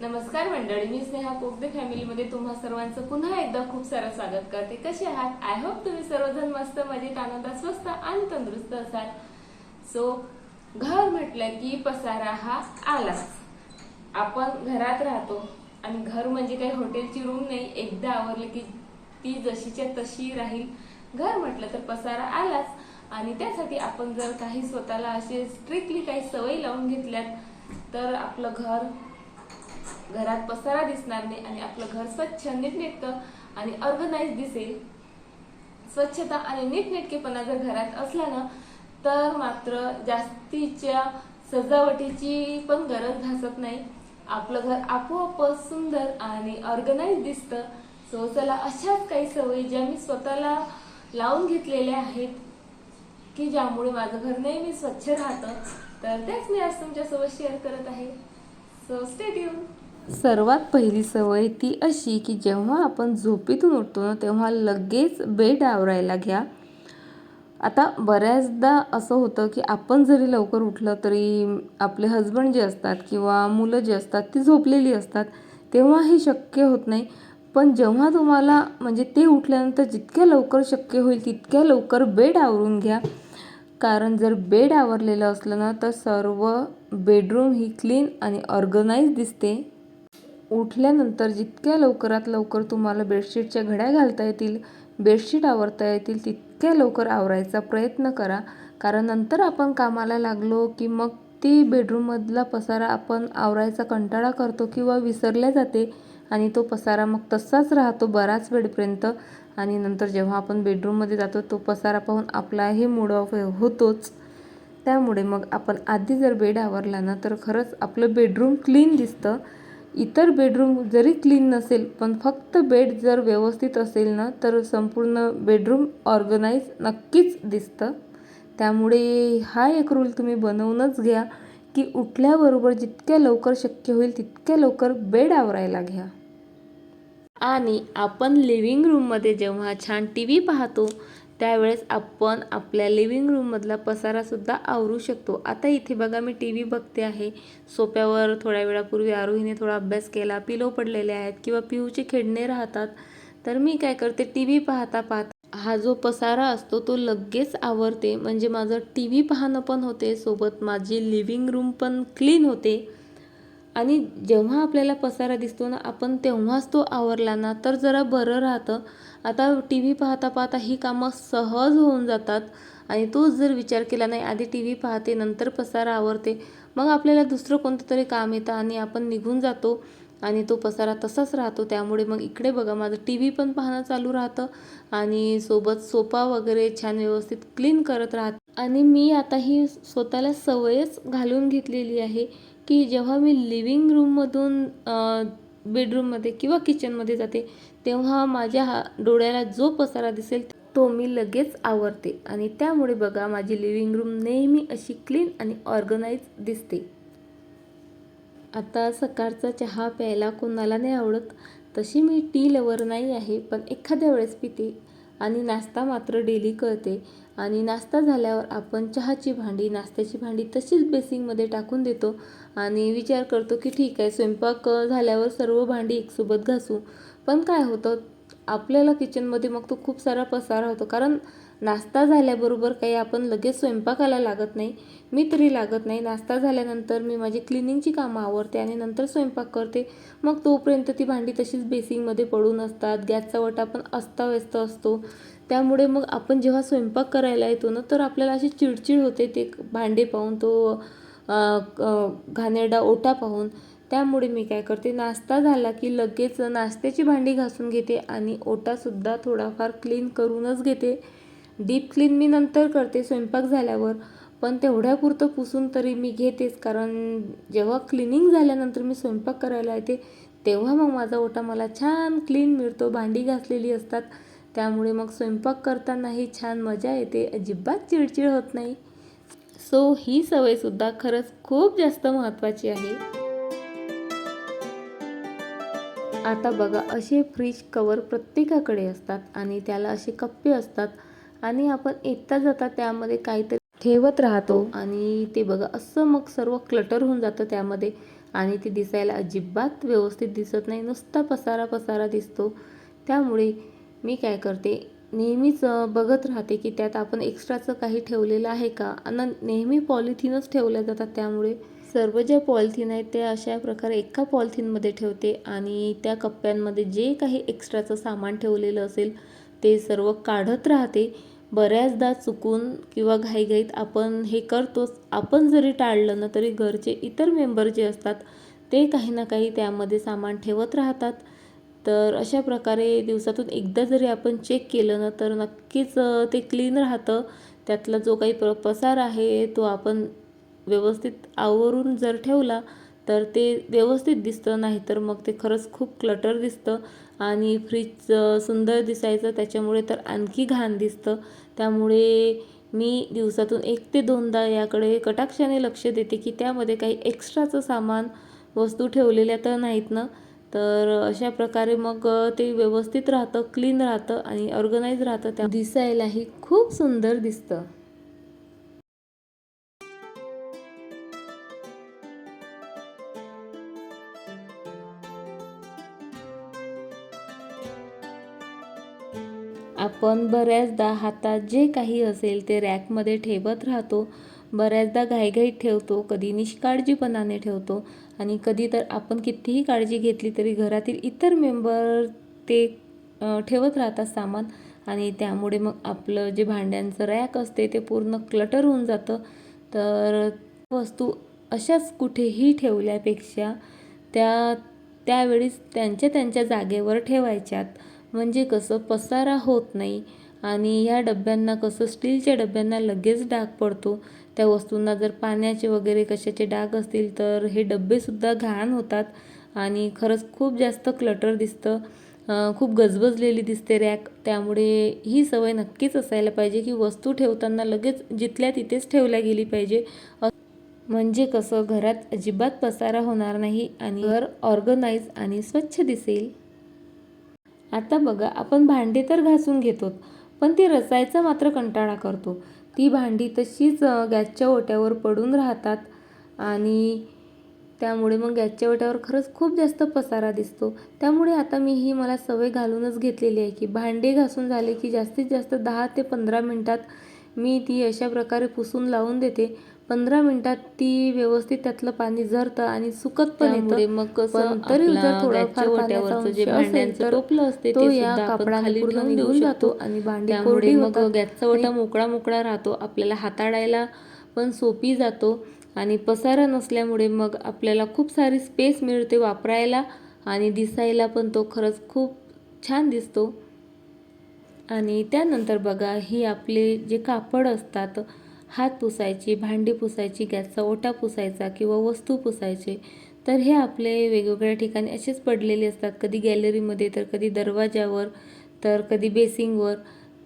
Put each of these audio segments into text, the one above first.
नमस्कार मंडळी मी स्नेहा कोकदे फॅमिलीमध्ये तुम्हा सर्वांचं पुन्हा एकदा खूप सारं स्वागत करते. कसे आहात? आय होप तुम्ही सर्वजण मस्त मजेत आनंदात स्वस्त आणि तंदुरुस्त असाल. सो घर म्हटलं की पसारा हा आलाच. आपण घरात राहतो आणि घर म्हणजे काही हॉटेलची रूम नाही. एकदा आवरली की ती जशीच्या तशी राहील. घर म्हटलं तर पसारा आलाच. आणि त्यासाठी आपण जर काही स्वतःला असे स्ट्रिक्टली काही सवयी लावून घेतल्यात तर आपलं घर घरात पसारा दिसणार नाही आणि आपलं घर स्वच्छ नीटनेटकं आणि ऑर्गनाईज दिसेल. स्वच्छता आणि नीटनेटकेपणा जर घरात असला ना तर मात्र जास्तीच्या सजावटीची पण गरज भासत नाही. आपलं घर आपोआपच सुंदर आणि ऑर्गनाईज दिसतं. सो चला अशाच काही सवयी ज्या मी स्वतःला लावून घेतलेल्या आहेत की ज्यामुळे माझं घर नेहमी स्वच्छ राहतं. तर त्याच मी आज तुमच्यासोबत शेअर करत आहे. सो स्टेट सर्वात पहिली सवय ती अशी की जेव्हा आपण झोपेतून उठतो ना तेव्हा लगेच बेड आवरायला घ्या. आता बऱ्याचदा असं होतं की आपण जरी लवकर उठलं तरी आपले हजबंड जे असतात किंवा मुलं जे असतात ती झोपलेली असतात तेव्हा हे शक्य होत नाही. पण जेव्हा तुम्हाला म्हणजे ते उठल्यानंतर जितक्या लवकर शक्य होईल तितक्या लवकर बेड आवरून घ्या. कारण जर बेड आवरलेलं असलं ना तर सर्व बेडरूम ही क्लीन आणि ऑर्गनाईज दिसते. उठल्यानंतर जितक्या लवकरात लवकर तुम्हाला बेडशीटच्या घड्या घालता येतील बेडशीट आवरता येतील तितक्या लवकर आवरायचा प्रयत्न करा. कारण नंतर आपण कामाला लागलो की मग ती बेडरूममधला पसारा आपण आवरायचा कंटाळा करतो किंवा विसरल्या जाते आणि तो पसारा मग तसाच राहतो बराच वेळपर्यंत. आणि नंतर जेव्हा आपण बेडरूममध्ये जातो तो पसारा पाहून आपलाही मूड ऑफ होतोच. त्यामुळे मग आपण आधी जर बेड आवरला ना तर खरंच आपलं बेडरूम क्लीन दिसतं. इतर बेडरूम जरी क्लीन नसेल पण फक्त बेड जर व्यवस्थित असेल ना तर संपूर्ण बेडरूम ऑर्गनाईज नक्कीच दिसतं. त्यामुळे हा एक रूल तुम्ही बनवूनच घ्या की उठल्याबरोबर जितक्या लवकर शक्य होईल तितक्या लवकर बेड आवरायला घ्या. आणि आपण लिव्हिंग रूममध्ये जेव्हा छान टी व्ही पाहतो त्यावेळेस आपण आपल्या लिव्हिंग रूममधला पसारासुद्धा आवरू शकतो. आता इथे बघा मी टी व्ही बघते आहे. सोप्यावर थोड्या वेळापूर्वी आरोहीने थोडा अभ्यास केला पिलो पडलेले आहेत किंवा पिऊचे खेळणे राहतात. तर मी काय करते टी व्ही पाहता पाहता हा जो पसारा असतो तो लगेच आवरते. म्हणजे माझं टी व्ही पाहणं पण होते सोबत माझी लिव्हिंग रूम पण क्लीन होते. आणि जेव्हा आपल्याला पसारा दिसतो ना आपण तेव्हाच तो आवरला ना तर जरा बरं राहतं. आता टी व्ही पाहता पाहता ही कामं सहज होऊन जातात आणि तोच जर विचार केला नाही आधी टी व्ही पाहते नंतर पसारा आवरते मग आपल्याला दुसरं कोणतं तरी काम येतं आणि आपण निघून जातो. आणि तो पसारा तसाच राहतो. त्यामुळे मग इकडे बघा माझं टी व्ही पण पाहणं चालू राहतं आणि सोबत सोफा वगैरे छान व्यवस्थित क्लीन करत राहत. आणि मी आता ही स्वतःला सवयच घालून घेतलेली आहे की जेव्हा मी लिव्हिंग रूममधून बेडरूममध्ये किंवा किचनमध्ये जाते तेव्हा माझ्या हा डोळ्याला जो पसारा दिसेल तो मी लगेच आवरते. आणि त्यामुळे बघा माझी लिव्हिंग रूम नेहमी अशी क्लीन आणि ऑर्गनाईज दिसते. आता सकाळचा चहा प्यायला कोणाला नाही आवडत तशी मी टी लवर नाही आहे पण एखाद्या वेळेस पिते. आणि नाश्ता मात्र डेली करते. आणि नाश्ता झाल्यावर आपण चहाची भांडी नाश्त्याची भांडी तशीच बेसिंगमध्ये टाकून देतो. आणि विचार करतो की ठीक आहे स्वयंपाक झाल्यावर सर्व भांडी एकसोबत घासू. पण काय होतं आपल्याला किचनमध्ये मग तो खूप सारा पसारा होतो. कारण नाश्ता झाल्याबरोबर काही आपण लगेच स्वयंपाकाला लागत नाही. मी तरी लागत नाही. नाश्ता झाल्यानंतर मी माझी क्लिनिंगची कामं आवरते आणि नंतर स्वयंपाक करते. मग तोपर्यंत ती भांडी तशीच बेसिंगमध्ये पडून असतात. गॅसचा वटा पण अस्ताव्यस्त असतो. त्यामुळे मग आपण जेव्हा स्वयंपाक करायला येतो ना तर आपल्याला अशी चिडचिड होते ते भांडे पाहून तो घाणेरडा ओटा पाहून. त्यामुळे मी काय करते नाश्ता झाला की लगेच नाश्त्याची भांडी घासून घेते आणि ओटासुद्धा थोडाफार क्लीन करूनच घेते. डीप क्लीन मी नंतर करते स्वयंपाक झाल्यावर पण तेवढ्यापुरतं पुसून तरी मी घेतेच कारण जेव्हा क्लिनिंग झाल्यानंतर मी स्वयंपाक करायला येते तेव्हा मग माझा ओटा मला छान क्लीन मिळतो भांडी घासलेली असतात. त्यामुळे मग स्वयंपाक करतानाही छान मजा येते अजिबात चिडचिड होत नाही. सो ही सवयसुद्धा खरंच खूप जास्त महत्त्वाची आहे. आता बघा असे फ्रीज कवर प्रत्येकाकडे असतात आणि त्याला असे कप्पे असतात आणि आपण येता जाता त्यामध्ये काहीतरी ठेवत राहतो आणि ते बघा असं मग सर्व क्लटर होऊन जातं त्यामध्ये आणि ते दिसायला अजिबात व्यवस्थित दिसत नाही. नुसता पसारा पसारा दिसतो. त्यामुळे मी काय करते नेहमीच बघत राहते की त्यात आपण एक्स्ट्राचं काही ठेवलेलं आहे का? आणि नेहमी पॉलिथिनच ठेवल्या जातात त्यामुळे सर्व ज्या पॉलिथिन आहेत त्या अशा प्रकारे एका पॉलिथिनमध्ये ठेवते आणि त्या कप्प्यांमध्ये जे काही एक्स्ट्राचं सामान ठेवलेलं असेल ते सर्व काढत राहते. बऱ्याचदा चुकून किंवा घाईघाईत आपण हे करतोच. आपण जरी टाळलं ना तरी घरचे इतर मेंबर जे असतात ते काही ना काही त्यामध्ये सामान ठेवत राहतात. तर अशा प्रकारे दिवसातून एकदा जरी आपण चेक केलं ना तर नक्कीच ते क्लीन राहतं. त्यातला जो काही प्र पसार आहे तो आपण व्यवस्थित आवरून जर ठेवला तर ते व्यवस्थित दिसतं नाहीतर मग ते खरंच खूप क्लटर दिसतं आणि फ्रीज सुंदर दिसायचं. त्याच्यामुळे तर आणखी घाण दिसतं. त्यामुळे मी दिवसातून एक ते दोनदा याकडे कटाक्षाने लक्ष देते की त्यामध्ये काही एक्स्ट्राचं सामान वस्तू ठेवलेल्या तर नाहीत ना? तर अशा प्रकारे मग ते व्यवस्थित राहतं क्लीन राहतं आणि ऑर्गनाईज राहतं. त्या दिसायलाही खूप सुंदर दिसतं. आपण बऱ्याचदा हातात जे काही असेल ते रॅकमध्ये ठेवत राहतो. बऱ्याचदा घाईघाईत ठेवतो कधी निष्काळजीपणाने ठेवतो आणि कधी तर आपण कितीही काळजी घेतली तरी घरातील इतर मेंबर ते ठेवत राहतात सामान आणि त्यामुळे मग आपलं जे भांड्यांचं रॅक असते ते पूर्ण क्लटर होऊन जातं. तर वस्तू अशाच कुठेही ठेवल्यापेक्षा त्या त्यावेळीच त्यांच्या त्यांच्या जागेवर ठेवायच्यात. म्हणजे कसं पसारा होत नाही आणि ह्या डब्यांना कसं स्टीलच्या डब्यांना लगेच डाग पडतो. त्या वस्तूंना जर पाण्याचे वगैरे कशाचे डाग असतील तर हे डब्बेसुद्धा घाण होतात आणि खरंच खूप जास्त क्लटर दिसतं. खूप गजबजलेली दिसते रॅक. त्यामुळे ही सवय नक्कीच असायला पाहिजे की वस्तू ठेवताना लगेच जिथल्या तिथेच ठेवल्या गेली पाहिजे. म्हणजे कसं घरात अजिबात पसारा होणार नाही आणि घर ऑर्गनाईज आणि स्वच्छ दिसेल. आता बघा आपण भांडी तर घासून घेतो पण ती रचायचा मात्र कंटाळा करतो. ती भांडी तशीच गॅसच्या ओट्यावर पडून राहतात आणि त्यामुळे मग गॅसच्या ओट्यावर खरंच खूप जास्त पसारा दिसतो. त्यामुळे आता मी ही मला सवय घालूनच घेतलेली आहे की भांडे घासून झाले की जास्तीत जास्त दहा ते पंधरा मिनटात मी ती अशा प्रकारे पुसून लावून देते. पंधरा मिनिटात ती व्यवस्थित त्यातलं पाणी झरतं आणि सुकत पण येतं. मग कसं तरी जर थोडंफार जे भांड्यांचं टोपलं असते तो या कापडाने पूर्ण निघून जातो. आणि भांडी कोरडी मग गॅसचा ओटा मोकळा मोकळा राहतो. आपल्याला हाताळायला पण सोपी जातो आणि पसारा नसल्यामुळे मग आपल्याला खूप सारी स्पेस मिळते वापरायला आणि दिसायला पण तो खरंच खूप छान दिसतो. आणि त्यानंतर बघा ही आपले जे कापड असतात हात पुसायची भांडी पुसायची गॅसचा ओटा पुसायचा किंवा वस्तू पुसायचे तर हे आपले वेगवेगळ्या ठिकाणी असेच पडलेले असतात. कधी गॅलरीमध्ये तर कधी दरवाजावर तर कधी बेसिंगवर.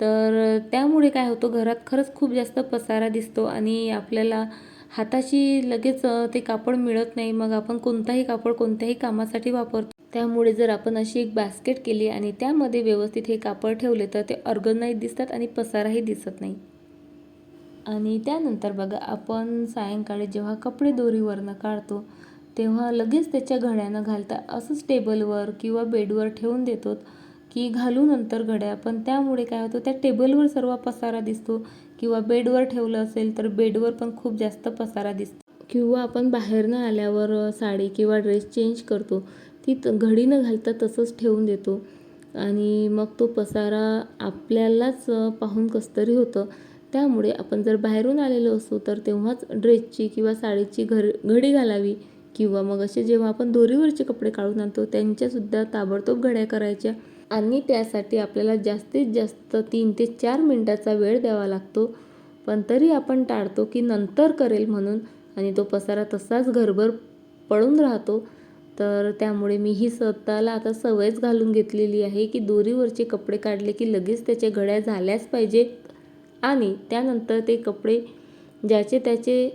तर त्यामुळे काय होतं घरात खरंच खूप जास्त पसारा दिसतो आणि आपल्याला हाताशी लगेच ते कापड मिळत नाही. मग आपण कोणताही कापड कोणत्याही कामासाठी वापरतो. त्यामुळे जर आपण अशी एक बास्केट केली आणि त्यामध्ये व्यवस्थित हे कापड ठेवले तर ते ऑर्गनाईज दिसतात आणि पसाराही दिसत नाही. आणि त्यानंतर बघा आपण सायंकाळी जेव्हा कपडे दोरीवरनं काढतो तेव्हा लगेच त्याच्या घड्यानं घालता असंच टेबलवर किंवा बेडवर ठेवून देतो की घालू नंतर घड्या. पण त्यामुळे काय होतं त्या टेबलवर सर्व पसारा दिसतो किंवा बेडवर ठेवलं असेल तर बेडवर पण खूप जास्त पसारा दिसतो. किंवा आपण बाहेरनं आल्यावर साडी किंवा ड्रेस चेंज करतो ती त- घडी न घालता तसंच ठेवून देतो. आणि मग तो पसारा आपल्यालाच पाहून कसं तरी होतं. त्यामुळे आपण जर बाहेरून आलेलो असू तर तेव्हाच ड्रेसची किंवा साडीची घर घडी घालावी. किंवा मग असे जेव्हा आपण दोरीवरचे कपडे काढून आणतो त्यांच्यासुद्धा ताबडतोब घड्या करायच्या. आणि त्यासाठी आपल्याला जास्तीत जास्त तीन ते चार मिनटाचा वेळ द्यावा लागतो. पण तरी आपण टाळतो की नंतर करेल म्हणून. आणि तो पसारा तसाच घरभर पडून राहतो. तर त्यामुळे मी ही स्वतःला आता सवयच घालून घेतलेली आहे की दोरीवरचे कपडे काढले की लगेच त्याच्या घड्या झाल्याच पाहिजे आणि त्यानंतर ते कपडे ज्याचे त्याचे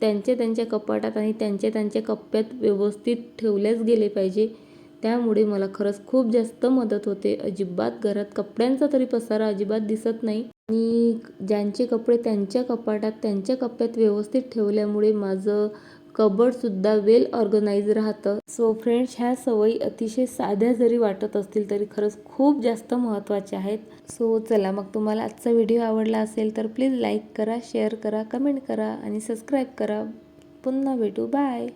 त्यांच्या त्यांच्या कपाटात आणि त्यांच्या त्यांच्या कप्प्यात व्यवस्थित ठेवल्याच गेले पाहिजे. त्यामुळे मला खरंच खूप जास्त मदत होते. अजिबात घरात कपड्यांचा तरी पसारा अजिबात दिसत नाही. आणि ज्यांचे कपडे त्यांच्या कपाटात त्यांच्या कप्प्यात व्यवस्थित ठेवल्यामुळे माझं कबडसुद्धा वेल ऑर्गनाईज राहतं. सो फ्रेंड्स ह्या सवयी अतिशय साध्या जरी वाटत असतील तरी खरंच खूप जास्त महत्त्वाच्या आहेत. सो चला मग तुम्हाला आजचा व्हिडिओ आवडला असेल तर प्लीज लाईक करा शेअर करा कमेंट करा आणि सबस्क्राईब करा. पुन्हा भेटू. बाय